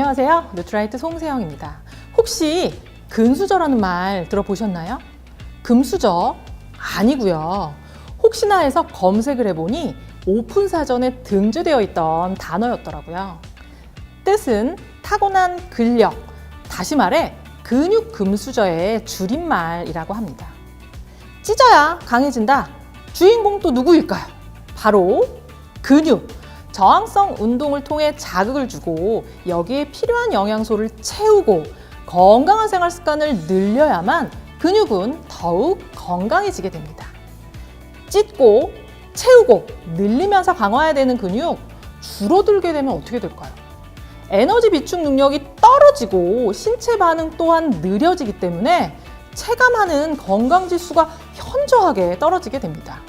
안녕하세요. 뉴트라이트 송세영입니다. 혹시 근수저라는 말 들어보셨나요? 금수저? 아니고요. 혹시나 해서 검색을 해보니 오픈 사전에 등재되어 있던 단어였더라고요. 뜻은 타고난 근력, 다시 말해 근육 금수저의 줄임말이라고 합니다. 찢어야 강해진다. 주인공 또 누구일까요? 바로 근육. 저항성 운동을 통해 자극을 주고 여기에 필요한 영양소를 채우고 건강한 생활 습관을 늘려야만 근육은 더욱 건강해지게 됩니다. 찢고 채우고 늘리면서 강화해야 되는 근육 줄어들게 되면 어떻게 될까요? 에너지 비축 능력이 떨어지고 신체 반응 또한 느려지기 때문에 체감하는 건강 지수가 현저하게 떨어지게 됩니다.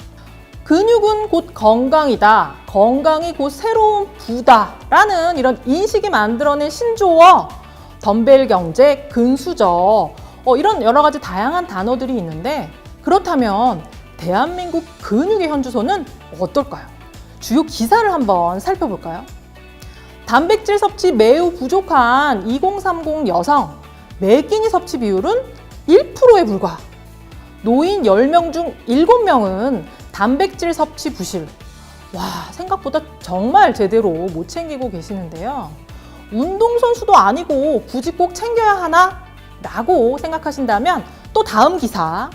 근육은 곧 건강이다. 건강이 곧 새로운 부다. 라는 이런 인식이 만들어낸 신조어, 덤벨 경제, 근수저, 어, 이런 여러 가지 다양한 단어들이 있는데 그렇다면 대한민국 근육의 현주소는 어떨까요? 주요 기사를 한번 살펴볼까요? 단백질 섭취 매우 부족한 2030 여성, 매끼니 섭취 비율은 1%에 불과. 노인 10명 중 7명은 단백질 섭취 부실. 와, 생각보다 정말 제대로 못 챙기고 계시는데요. 운동선수도 아니고 굳이 꼭 챙겨야 하나? 라고 생각하신다면 또 다음 기사.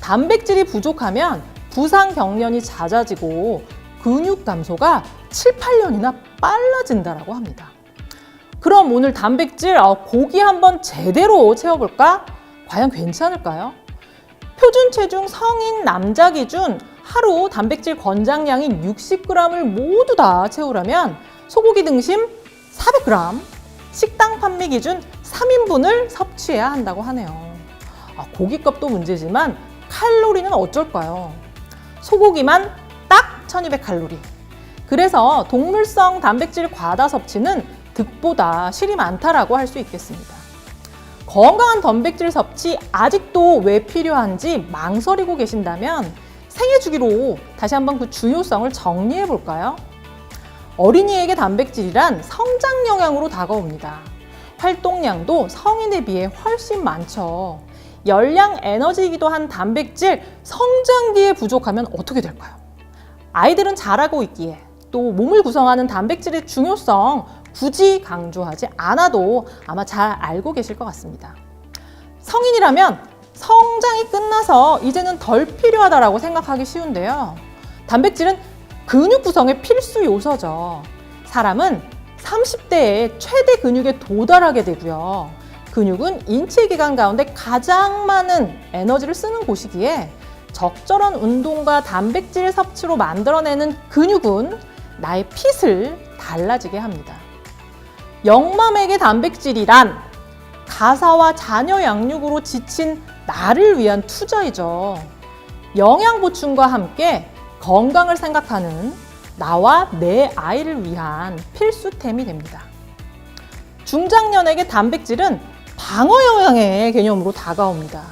단백질이 부족하면 부상 경련이 잦아지고 근육 감소가 7, 8년이나 빨라진다라고 합니다. 그럼 오늘 단백질 어, 고기 한번 제대로 채워볼까? 과연 괜찮을까요? 표준 체중 성인 남자 기준 하루 단백질 권장량이 60g을 모두 다 채우려면 소고기 등심 400g, 식당 판매 기준 3인분을 섭취해야 한다고 하네요. 아, 고기값도 문제지만 칼로리는 어쩔까요? 소고기만 딱 1200칼로리. 그래서 동물성 단백질 과다 섭취는 득보다 실이 많다라고 할 수 있겠습니다. 건강한 단백질 섭취 아직도 왜 필요한지 망설이고 계신다면 생애 주기로 다시 한번 그 중요성을 정리해 볼까요? 어린이에게 단백질이란 성장 영양으로 다가옵니다. 활동량도 성인에 비해 훨씬 많죠. 열량 에너지이기도 한 단백질 성장기에 부족하면 어떻게 될까요? 아이들은 자라고 있기에 또 몸을 구성하는 단백질의 중요성 굳이 강조하지 않아도 아마 잘 알고 계실 것 같습니다. 성인이라면 성장이 끝나서 이제는 덜 필요하다라고 생각하기 쉬운데요. 단백질은 근육 구성의 필수 요소죠. 사람은 30대에 최대 근육에 도달하게 되고요. 근육은 인체 기관 가운데 가장 많은 에너지를 쓰는 곳이기에 적절한 운동과 단백질 섭취로 만들어내는 근육은 나의 핏을 달라지게 합니다. 영맘에게 단백질이란 가사와 자녀 양육으로 지친 나를 위한 투자이죠. 영양 보충과 함께 건강을 생각하는 나와 내 아이를 위한 필수템이 됩니다. 중장년에게 단백질은 방어 영양의 개념으로 다가옵니다.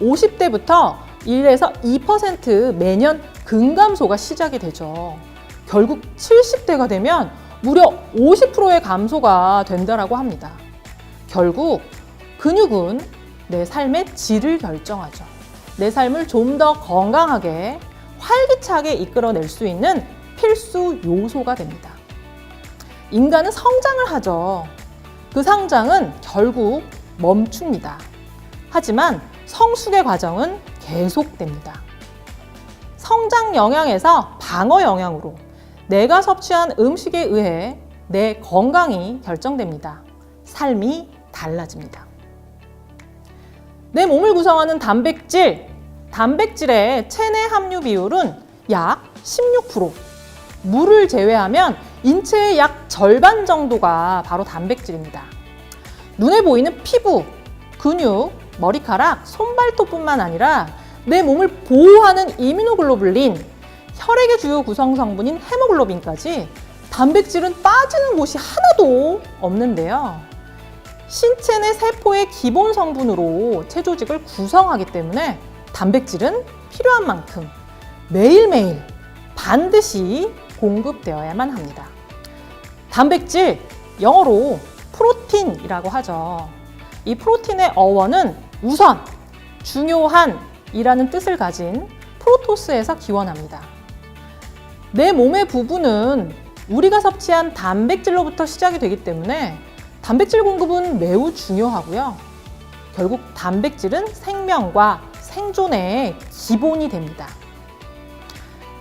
50대부터 1에서 2% 매년 근감소가 시작이 되죠. 결국 70대가 되면 무려 50%의 감소가 된다라고 합니다. 결국 근육은 내 삶의 질을 결정하죠. 내 삶을 좀 더 건강하게 활기차게 이끌어낼 수 있는 필수 요소가 됩니다. 인간은 성장을 하죠. 그 성장은 결국 멈춥니다. 하지만 성숙의 과정은 계속됩니다. 성장 영양에서 방어 영양으로 내가 섭취한 음식에 의해 내 건강이 결정됩니다. 삶이 달라집니다. 내 몸을 구성하는 단백질, 단백질의 체내 함유 비율은 약 16%. 물을 제외하면 인체의 약 절반 정도가 바로 단백질입니다. 눈에 보이는 피부, 근육, 머리카락, 손발톱뿐만 아니라 내 몸을 보호하는 이뮤노글로불린, 혈액의 주요 구성 성분인 헤모글로빈까지 단백질은 빠지는 곳이 하나도 없는데요. 신체 내 세포의 기본 성분으로 체조직을 구성하기 때문에 단백질은 필요한 만큼 매일매일 반드시 공급되어야만 합니다. 단백질, 영어로 프로틴이라고 하죠. 이 프로틴의 어원은 우선, 중요한 이라는 뜻을 가진 프로토스에서 기원합니다. 내 몸의 부분은 우리가 섭취한 단백질로부터 시작이 되기 때문에 단백질 공급은 매우 중요하고요. 결국 단백질은 생명과 생존의 기본이 됩니다.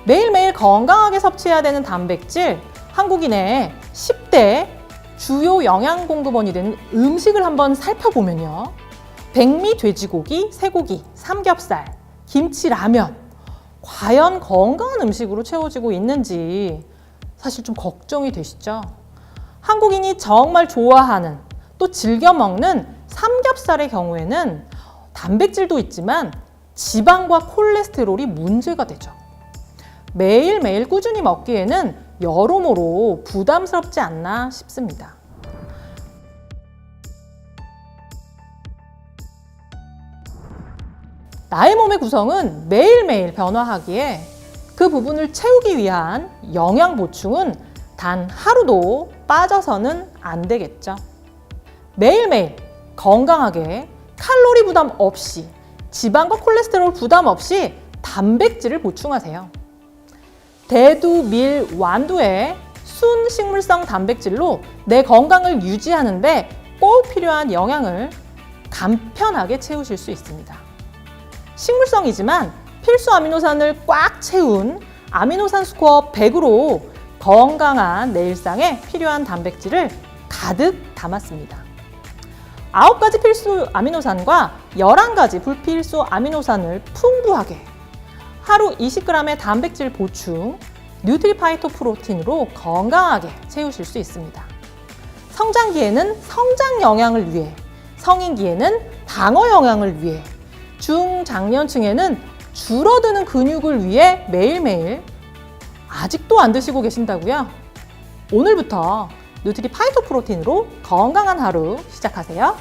매일매일 건강하게 섭취해야 되는 단백질, 한국인의 10대 주요 영양 공급원이 되는 음식을 한번 살펴보면요. 백미 돼지고기, 쇠고기, 삼겹살, 김치, 라면. 과연 건강한 음식으로 채워지고 있는지 사실 좀 걱정이 되시죠? 한국인이 정말 좋아하는 또 즐겨 먹는 삼겹살의 경우에는 단백질도 있지만 지방과 콜레스테롤이 문제가 되죠. 매일매일 꾸준히 먹기에는 여러모로 부담스럽지 않나 싶습니다. 나의 몸의 구성은 매일매일 변화하기에 그 부분을 채우기 위한 영양 보충은 단 하루도 빠져서는 안 되겠죠. 매일매일 건강하게 칼로리 부담 없이 지방과 콜레스테롤 부담 없이 단백질을 보충하세요. 대두, 밀, 완두의 순 식물성 단백질로 내 건강을 유지하는데 꼭 필요한 영양을 간편하게 채우실 수 있습니다. 식물성이지만 필수 아미노산을 꽉 채운 아미노산 스코어 100으로 건강한 내 일상에 필요한 단백질을 가득 담았습니다. 9가지 필수 아미노산과 11가지 불필수 아미노산을 풍부하게 하루 20g의 단백질 보충, 뉴트리파이토 프로틴으로 건강하게 채우실 수 있습니다. 성장기에는 성장 영양을 위해, 성인기에는 방어 영양을 위해, 중장년층에는 줄어드는 근육을 위해 매일매일 아직도 안 드시고 계신다고요? 오늘부터 뉴트리 파이토 프로틴으로 건강한 하루 시작하세요.